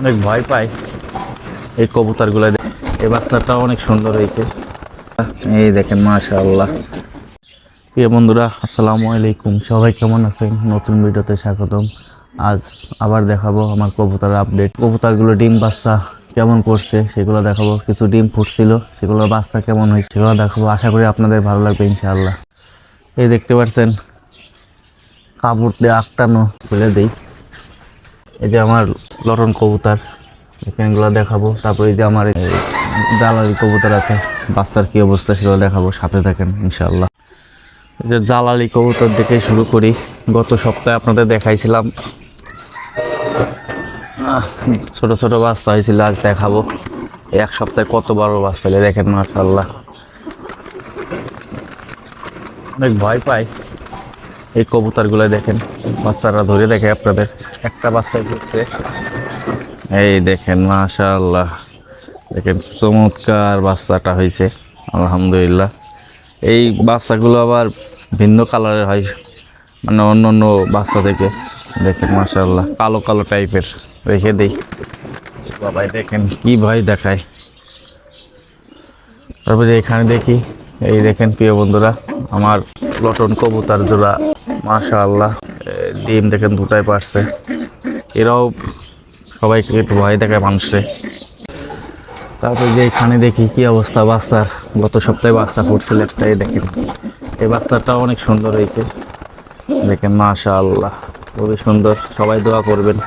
অনেক ভয় পায়। এই কবুতরগুলো। এই বাচ্চাটা অনেক সুন্দর হয়েছে। এই দেখেন, মাশাআল্লাহ। প্রিয় বন্ধুরা, আসসালামু আলাইকুম। সবাই কেমন আছেন? নতুন ভিডিওতে স্বাগতম। আজ আবার দেখাবো আমার কবুতর আপডেট। কবুতরগুলো ডিম বাচ্চা কেমন করছে সেগুলো দেখাবো। কিছু ডিম ফুটছিল, সেগুলো বাচ্চা কেমন হয়েছে সেগুলো দেখাবো। আশা করি আপনাদের ভালো লাগবে, ইনশাআল্লাহ। এই দেখতে পাচ্ছেন, কাপড় দিয়ে আটটানো খুলে দিই। এই যে আমার লটন কবুতর, এখানগুলো দেখাবো। তারপরে যে আমার জালালি কবুতর আছে, বাচ্চার কি অবস্থা সেগুলো দেখাবো, সাথে থাকেন, ইনশাআল্লাহ। এই যে জালালি কবুতর দেখে শুরু করি। গত সপ্তাহে আপনাদের দেখাইছিলাম। ছোট ছোট বাচ্চা হয়েছিল, আজ দেখাবো। এক সপ্তাহে কত বড় বাচ্চা দেখেন মাশাল্লাহ অনেক ভয় পায়। এই কবুতরগুলো দেখেন, বাচ্চারা ধরে দেখে আপনাদের। একটা বাচ্চা ঘুরছে এই দেখেন, মাশাআল্লাহ। দেখেন, চমৎকার বাচ্চাটা হয়েছে, আলহামদুলিল্লাহ। এই বাচ্চাগুলো আবার ভিন্ন কালারের হয় মানে অন্য অন্য বাচ্চা থেকে। দেখেন, মাশাআল্লাহ, কালো কালো টাইপের, রেখে দিই। বাবাই দেখেন, কি ভয় দেখায়। তারপরে এখানে দেখি এই দেখেন প্রিয় বন্ধুরা আমার লটন কবুতার জোড়া মাশাআল্লাহ। এ, ডিম দেখেন দুটাই পারছে। এরাও সবাইকে একটু ভয় দেখায় মানুষে। তারপরে যে এখানে দেখি কি অবস্থা বাচ্চার। গত সপ্তাহে বাচ্চা ফুটছিল একটাই দেখেন। এই বাচ্চাটাও অনেক সুন্দর হয়েছে। দেখেন মাশাআল্লাহ খুবই সুন্দর। সবাই দোয়া করবেন।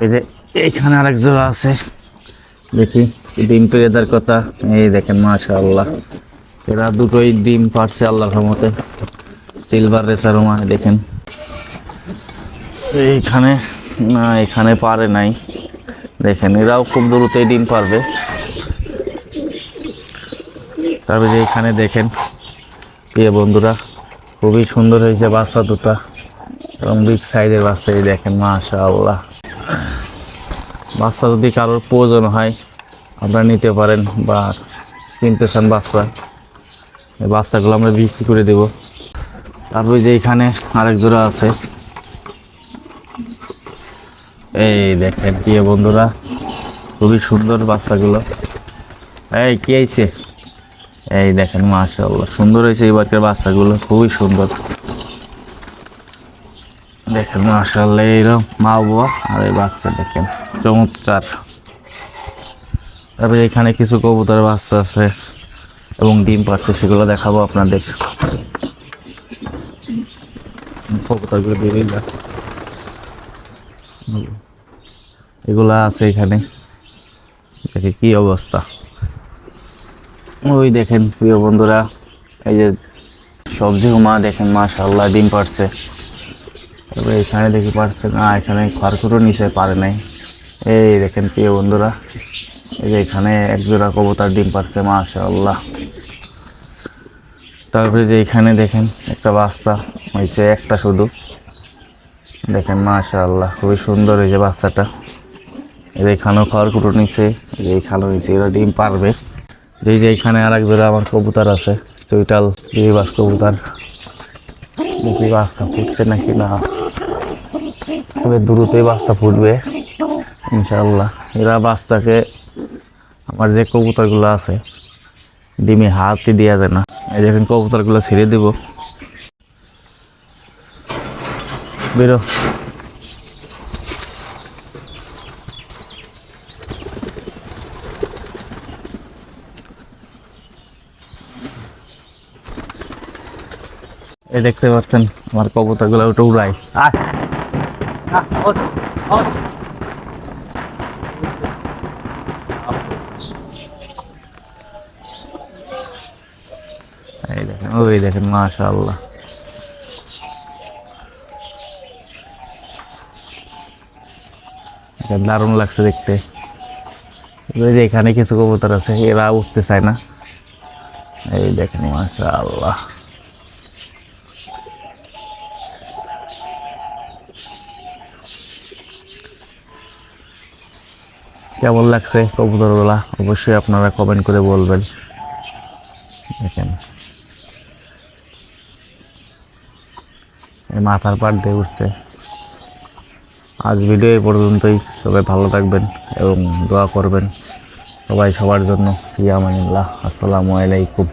এই যে এইখানে আরেক জোড়া আছে। দেখি। ডিম পেরে দেওয়ার কথা, এই দেখেন, মাশাআল্লাহ। এরা দুটোই ডিম পারছে আল্লাহর রহমতে। সিলভার রেসার মানে দেখেন। এইখানে, না, এখানে পারে নাই। দেখেন, এরাও খুব দ্রুতই ডিম পারবে। তারপরে যে এখানে দেখেন, প্রিয় বন্ধুরা, খুবই সুন্দর হয়েছে বাচ্চা দুটা। এবং বিগ সাইজের বাচ্চা, এই দেখেন, মাশাআল্লাহ। বাচ্চা যদি কারোর প্রয়োজন হয় আপনারা নিতে পারেন বা কিনতে চান বাচ্চা। এই বাচ্চাগুলো আমরা বিক্রি করে দেব। তারপরে যে এখানে আরেক জোড়া আছে। এই দেখেন কি বন্ধুরা, খুবই সুন্দর বাচ্চাগুলো। এই কি আইছে এই দেখেন, মাশাআল্লাহ, সুন্দর হয়েছে এবারকার বাচ্চাগুলো, খুবই সুন্দর। দেখেন, মাশাআল্লাহ, এইরকম মা বাবা আর এই বাচ্চা দেখেন, চমৎকার। তারপরে এখানে কিছু কবুতরের বাচ্চা আছে এবং ডিম পারছে সেগুলো দেখাবো আপনাদের। কবুতরগুলো বেরিয়ে এগুলা আছে এখানে। দেখে কি অবস্থা। ওই দেখেন, প্রিয় বন্ধুরা, এই যে সবজি মা দেখেন মাশাল্লাহ ডিম পারছে তবে এখানে দেখি পারছে না, এখানে খড়কুটো নিচে পারে নাই। এই দেখেন, প্রিয় বন্ধুরা। এই যে এখানে এক জোড়া কবুতর ডিম পারছে মাশাল্লাহ তারপরে যে এখানে দেখেন, একটা বাচ্চা হয়েছে একটা শুধু। দেখেন, মাশাআল্লাহ, খুবই সুন্দর হয়েছে বাচ্চাটা। এই যে এখানেও খড়কুটো নিচে এই যে এখানেও নিচে এরা ডিম পারবে এই যে এখানে আর এক জোড়া আমার কবুতর আছে চৈটাল গিরিবাস কবুতর। দেখি বাচ্চা ফুটছে নাকি না? তবে দ্রুতই বাচ্চা ফুটবে ইনশাল্লাহ এরা বাচ্চাকে আমার যে কবুতরগুলো আছে, ডিমে হাতই দেওয়া যায় না। এই যখন কবুতরগুলো ছেড়ে দেব। বেরো। এই দেখতে পাচ্ছেন, আমার কবুতরগুলো ওটা উড়াই আয় আহ, ওঠ, ওঠ। এই দেখেন ওই দেখেন, মাশাআল্লাহ। এটা দারুণ লাগছে দেখতে। ওই যে এখানে কিছু কবুতর আছে, এরা উঠতে চায় না। এই দেখেন, মাশাআল্লাহ। কেমন লাগছে কবুতরগুলা? অবশ্যই আপনারা কমেন্ট করে বলবেন। দেখেন। মাথার পাট দিয়ে উঠছে। আজ ভিডিও এই পর্যন্তই। সবাই ভালো থাকবেন এবং দোয়া করবেন সবাই সবার জন্য। ইয়ামানিল্লাহ আসসালামু আলাইকুম।